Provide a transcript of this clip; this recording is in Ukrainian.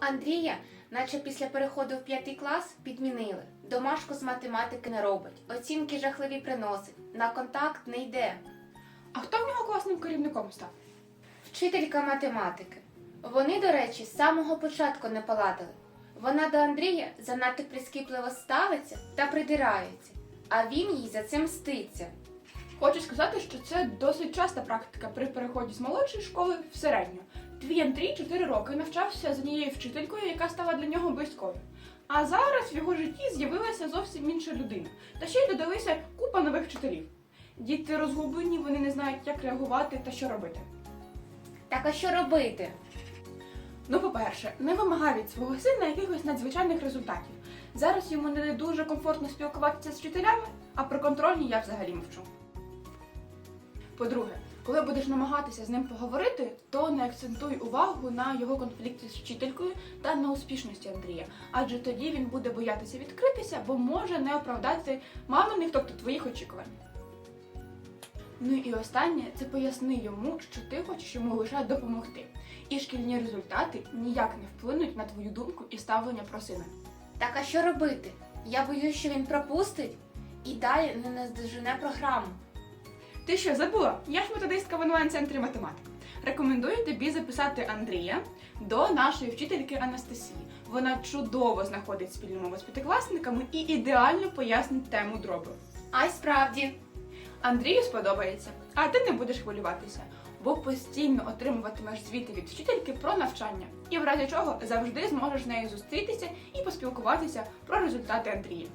Андрія, наче після переходу в п'ятий клас, підмінили. Домашку з математики не робить, оцінки жахливі приносить, на контакт не йде. А хто в нього класним керівником став? Вчителька математики. Вони, до речі, з самого початку не поладили. Вона до Андрія занадто прискіпливо ставиться та придирається, а він їй за це мститься. Хочу сказати, що це досить часта практика при переході з молодшої школи в середню. Твій Андрій 4 роки навчався з однією вчителькою, яка стала для нього близькою. А зараз в його житті з'явилася зовсім інша людина. Та ще й додалися купа нових вчителів. Діти розгублені, вони не знають, як реагувати та що робити. Так а що робити? Ну, по-перше, не вимагай від свого сина якихось надзвичайних результатів. Зараз йому не дуже комфортно спілкуватися з вчителями, а про контрольні я взагалі мовчу. По-друге, коли будеш намагатися з ним поговорити, то не акцентуй увагу на його конфлікті з вчителькою та на успішності Андрія, адже тоді він буде боятися відкритися, бо може не оправдати маминих, тобто твоїх очікувань. Ну і останнє це поясни йому, що ти хочеш йому лише допомогти. І шкільні результати ніяк не вплинуть на твою думку і ставлення про сина. Так а що робити? Я боюсь, що він пропустить і далі не наздожене програму. Ти що забула? Я ж методистка в онлайн-центрі математики. Рекомендую тобі записати Андрія до нашої вчительки Анастасії. Вона чудово знаходить спільну мову з п'ятикласниками і ідеально пояснить тему дроби. А й справді. Андрію сподобається, а ти не будеш хвилюватися, бо постійно отримуватимеш звіти від вчительки про навчання, і в разі чого завжди зможеш з нею зустрітися і поспілкуватися про результати Андрія.